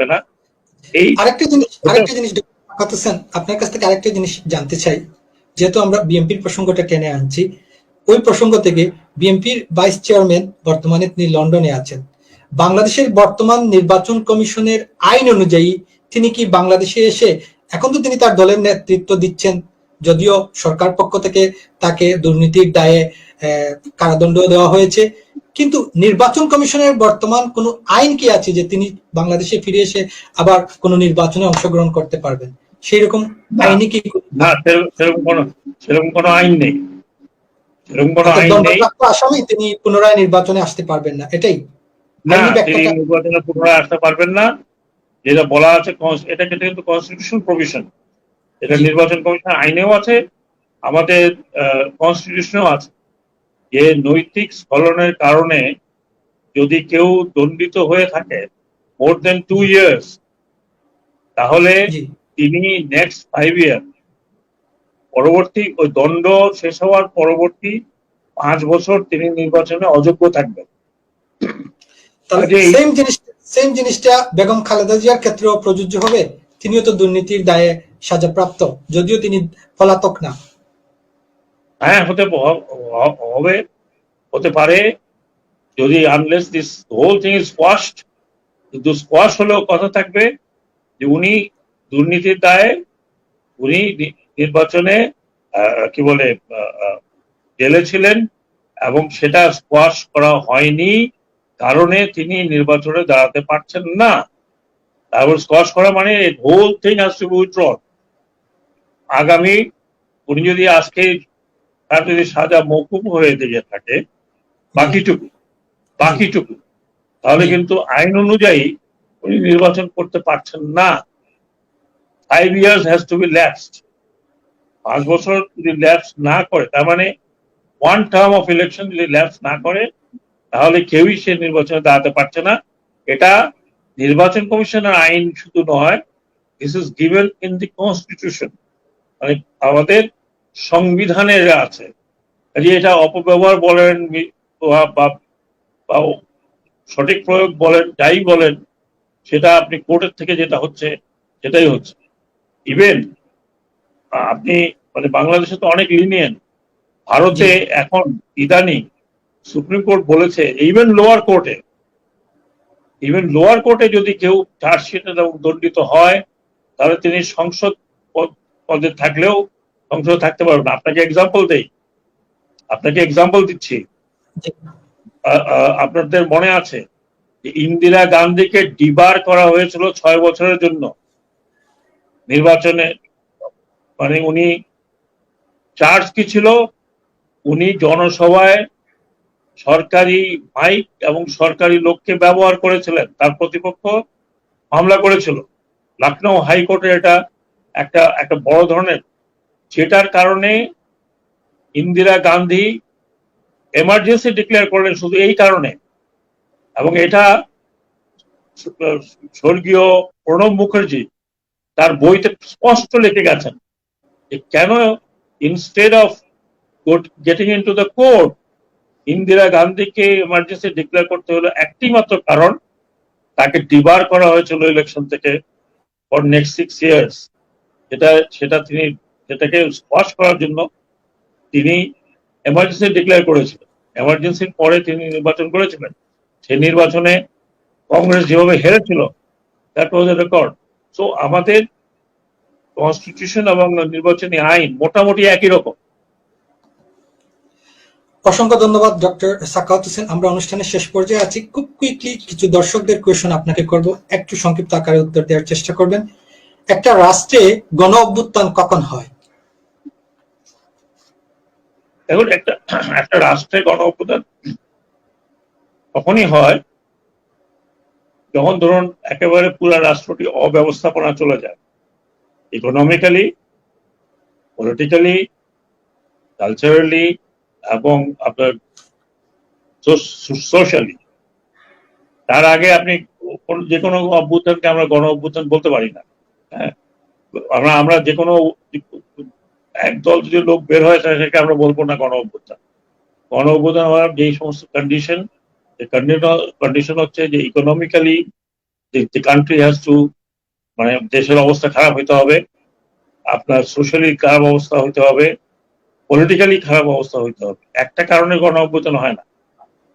হবে না। এই আরেকটা জিনিস আরেকটা জিনিস আপনার কাছ থেকে আরেকটা জিনিস জানতে চাই। যেহেতু আমরা বিএনপির প্রসঙ্গটা টেনে আনছি ওই প্রসঙ্গ থেকে বিএনপির ভাইস চেয়ারম্যান বর্তমানে তিনি লন্ডনে আছেন। বাংলাদেশের বর্তমান নির্বাচন কমিশনের আইন অনুযায়ী তিনি কি বাংলাদেশে এসে এখন তো তিনি তার দলের নেতৃত্ব দিচ্ছেন যদিও সরকার পক্ষ থেকে তাকে দুর্নীতির দায়ে আহ, কারাদণ্ড দেওয়া হয়েছে। কিন্তু নির্বাচন কমিশনের বর্তমান কোন আইন কি আছে যে তিনি বাংলাদেশে ফিরে এসে আবার কোন নির্বাচনে অংশগ্রহণ করতে পারবেন? সেই রকম। আইনি কি না সেরকম কোনো সেরকম কোনো আইন নেই। সেরকম কোনো আইন নেই। আসামি তিনি পুনরায় নির্বাচনে আসতে পারবেন না এটাই না তিনি নির্বাচনে পুনরায় আসতে পারবেন না। যেটা বলা আছে এটা কিন্তু কনস্টিটিউশন প্রভিশন এটা নির্বাচন কমিশন আইনেও আছে আমাদের কনস্টিটিউশনেও আছে। যে নৈতিক স্খলনের কারণে যদি কেউ দণ্ডিত হয়ে থাকে মোর দেন টু ইয়ার্স তাহলে তিনি নেক্সট ফাইভ ইয়ার পরবর্তী ওই দণ্ড শেষ হওয়ার পরবর্তী পাঁচ বছর তিনি নির্বাচনে অযোগ্য থাকবেন। সেম জিনিস সেম জিনিসটা বেগম খালেদা জিয়ার ক্ষেত্রেও প্রযোজ্য হবে? তিনিও তো দুর্নীতির দায়ে সাজাপ্রাপ্ত যদিও তিনি পলাতক না। হ্যাঁ হতে হবে, হতে পারে। যদি unless this whole thing is squashed কিন্তু স্কোয়াশ হলেও কথা থাকবে যে উনি দুর্নীতির দায়ে উনি নির্বাচনে কি বলে জেলে ছিলেন এবং সেটা স্কোয়াশ করা হয়নি কারণে তিনি নির্বাচনে দাঁড়াতে পারছেন না। তারপর স্কোয়াশ করা মানে হোল থিং হ্যাজ টু আগামী, উনি যদি আজকে তার যদি সাজা মৌকুব হয়ে দিয়ে থাকে বাকিটুকু বাকিটুকু তাহলে কিন্তু আইন অনুযায়ী উনি নির্বাচন করতে পারছেন না। Five years has to be lapsed পাঁচ বছর যদি ল্যাপস না করে তার মানে ওয়ান টার্ম অফ ইলেকশন যদি ল্যাপস না করে তাহলে কেউই সে নির্বাচনে দাঁড়াতে পারছে না। এটা নির্বাচন কমিশনের আইন শুধু নয় this is given in the constitution মানে আমাদের সংবিধানে এটা আছে কাজে এটা অপব্যবহার বলেন বা- সঠিক প্রয়োগ বলেন যাই বলেন সেটা আপনি কোর্টের থেকে যেটা হচ্ছে সেটাই হচ্ছে। ইভেন আপনি মানে বাংলাদেশে তো অনেক লিনিয়েন ভারতে এখন ইদানিং সুপ্রিম কোর্ট বলেছে ইভেন লোয়ার কোর্টে ইভেন লোয়ার কোর্টে যদি কেউ চার্জশিটে দণ্ডিত হয় তাহলে তিনি সংসদ পদে থাকলেও সংসদ থাকতে পারবেন না। আপনাকে এক্সাম্পল দেই। আপনাকে এক্সাম্পল দিচ্ছি। আপনাদের মনে আছে ইন্দিরা গান্ধীকে ডিবার করা হয়েছিল ছয় বছরের জন্য? নির্বাচনে মানে উনি চার্জ কি ছিল? উনি জনসভায় সরকারি মাইক এবং সরকারি লোককে ব্যবহার করেছিলেন। তার প্রতিপক্ষ মামলা করেছিল। লখনৌ হাইকোর্টে এটা একটা একটা বড় ধরনের যেটার কারণে ইন্দিরা গান্ধী এমার্জেন্সি ডিক্লেয়ার করলেন শুধু এই কারণে। এবং এটা স্বর্গীয় প্রণব মুখার্জি তার বইতে স্পষ্ট লিখে গেছেন যে কেন instead of getting into the court Indira গান্ধীকে এমার্জেন্সি ডিক্লেয়ার করতে হলো একটি মাত্র কারণ, তাকে ডিবার করা হয়েছিল ইলেকশন থেকে ফর নেক্সট সিক্স ইয়ার্স সেটা সেটা তিনি সেটাকে স্কোয়াশ করার জন্য তিনি এমার্জেন্সি ডিক্লেয়ার করেছিলেন। এমার্জেন্সির পরে তিনি নির্বাচন করেছিলেন। সেই নির্বাচনে কংগ্রেস যেভাবে হেরেছিল that was a record so আমাদের কনস্টিটিউশন এবং নির্বাচনী আইন মোটামুটি একই রকম। অসংখ্য ধন্যবাদ ডক্টর সাকাউত হোসেন। আমরা অনুষ্ঠানের শেষ পর্যায়ে আছি। খুব কুইকলি কিছু দর্শকদের কোয়েশন আপনাকে করব। একটু সংক্ষিপ্ত আকারে উত্তর দেওয়ার চেষ্টা করবেন। একটা রাষ্ট্রে গণ অভ্যুত্থান কখন হয়? দেখুন, একটা একটা রাষ্ট্রে গণ তখনই হয় যখন ধরুন একেবারে পুরো রাষ্ট্রটি অব্যবস্থাপনা চলে যায়। ইকোনমিক্যালি পলিটিক্যালি কালচারালি এবং আপনার সোশ্যালি তার আগে আপনি যে কোনো অভ্যুত্থানকে আমরা গণ অভ্যুত্থান বলতে পারি না। হ্যাঁ? আমরা আমরা যে কোনো একদল যদি লোক বের হয়, তাহলে সেটাকে আমরা বলব না গণ অভ্যুত্থান। গণ অভ্যুত্থান হওয়ার যেই সমস্ত কন্ডিশন কন্ডিশন হচ্ছে যে economically the country has to মানে দেশের অবস্থা খারাপ হইতে হবে, আপনার সোশ্যালি খারাপ অবস্থা হইতে হবে পলিটিক্যালি খারাপ অবস্থা হইতে হবে। একটা কারণে গণ অভ্যুত্থান হয় না।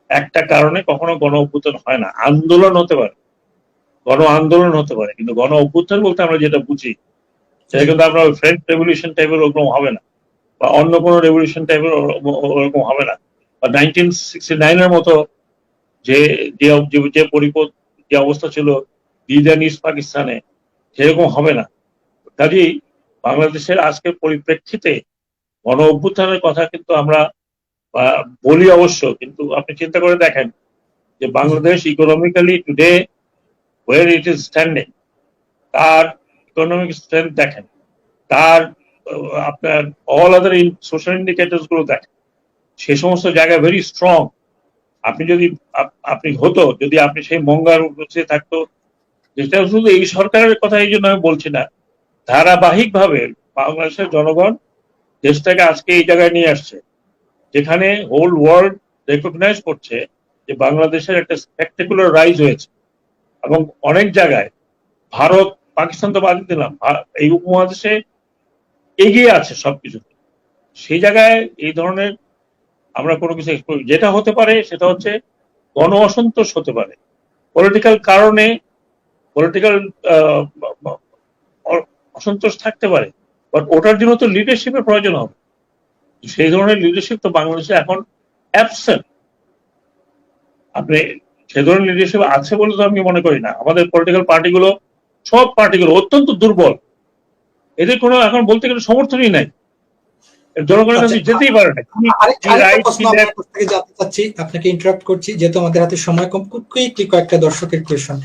একটা কারণে কখনো গণ অভ্যুত্থান হয় না। আন্দোলন হতে পারে। গণ আন্দোলন হতে পারে। কিন্তু গণ অভ্যুত্থান বলতে আমরা যেটা বুঝি সেটা কিন্তু আমরা ফ্রেঞ্চ রেভলিউশন টাইপের ওরকম হবে না। বা অন্য কোনো রেভলিউশন টাইপের ওরকম হবে না। বা নাইনটিন সিক্সটি নাইনের মতো যে যে, যে- যে অবস্থা ছিল দিদান ইস্ট পাকিস্তানে, সেরকম হবে না। কাজেই বাংলাদেশের আজকের পরিপ্রেক্ষিতে গণ অভ্যুত্থানের কথা কিন্তু আমরা বলি অবশ্য, কিন্তু আপনি চিন্তা করে দেখেন যে Bangladesh economically today where it is standing তার ইকোনমিক স্ট্রেংথ দেখেন। তার আপনার অল আদার সোশ্যাল ইন্ডিকেটরসগুলো দেখেন। সে সমস্ত জায়গায় ভেরি স্ট্রং আপনি যদি আপনি হতো, যদি আপনি সেই মঙ্গার থাকতো, যেটা শুধু এই সরকারের কথা এই জন্য আমি বলছি না, ধারাবাহিকভাবে বাংলাদেশের জনগণ দেশটাকে আজকে এই জায়গায় নিয়ে আসছে, যেখানে হোল ওয়ার্ল্ড রেকগনাইজ করছে যে বাংলাদেশের একটা স্পেকটেকুলার রাইজ হয়েছে। এবং অনেক জায়গায় ভারত পাকিস্তান তো বাদ দিলাম। এই উপমহাদেশে এগিয়ে আছে সবকিছু। সেই জায়গায় এই ধরনের আমরা কোনো কিছু যেটা হতে পারে সেটা হচ্ছে গণ অসন্তোষ হতে পারে। পলিটিক্যাল কারণে পলিটিক্যাল অসন্তোষ থাকতে পারে। বাট ওটার জন্য তো লিডারশিপের প্রয়োজন হবে। সেই ধরনের লিডারশিপ তো বাংলাদেশে এখন অ্যাবসেন্ট আপনি সে ধরনের লিডারশিপ আছে বলে তো আমি মনে করি না। আমাদের পলিটিক্যাল পার্টিগুলো সব পার্টিগুলো অত্যন্ত দুর্বল। এদের কোনো এখন বলতে গেলে সমর্থনই নাই। জনগণের কাছে আচ্ছা, যেতেই পারে না। জানতে চাচ্ছি আপনাকে ইন্টারাপ্ট করছি যেহেতু আমাদের হাতে সময় কম খুব কুইকলি কয়েকটা দর্শকের কোয়েশন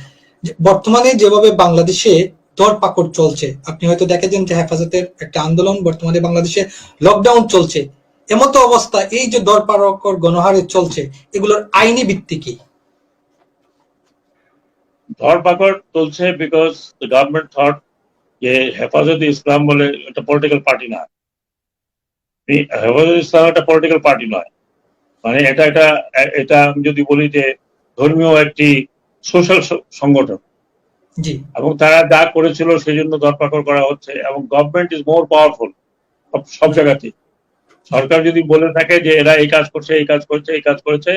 বর্তমানে যেভাবে বাংলাদেশে দরপাকড় চলছে আপনি হয়তো দেখেছেন যে হেফাজতের একটা আন্দোলন বর্তমানে বাংলাদেশে লকডাউন চলছে। এমতো অবস্থা এই যে দর পাকড় গণহারে চলছে এগুলোর আইনি ভিত্তি কি? ধরপাকড় চলছে বিকজ দ্য গভর্নমেন্ট থট যে হেফাজত ইসলাম বলে একটা পলিটিক্যাল পার্টি না। হেফাজত ইসলাম একটা পলিটিক্যাল পার্টি নয়। মানে এটা এটা এটা আমি যদি বলি যে ধর্মীয় একটি সোশ্যাল সংগঠন। এবং তারা যা করেছিল সেই জন্য ধরপাকড় করা হচ্ছে এবং গভর্নমেন্ট ইজ মোর পাওয়ারফুল সব সব জায়গাতে। সরকার যদি বলে থাকে যে এরা এই কাজ করছে এই কাজ করছে এই কাজ করেছে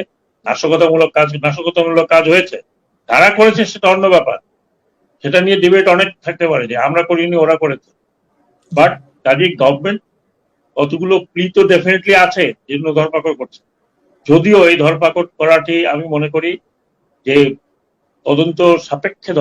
নাশকতামূলক কাজ নাশকতামূলক কাজ হয়েছে। তারা করেছে সেটা অন্য ব্যাপার। সেটা নিয়ে ডিবেট অনেক থাকতে পারে যে আমরা করিনি, ওরা করেছে। বাট কাজে গভর্নমেন্ট অতগুলো প্লি তো ডেফিনেটলি আছে যেগুলো ধরপাকড় করছে। যদিও এই ধরপাকড় করাটি আমি মনে করি যে তদন্ত সাপেক্ষে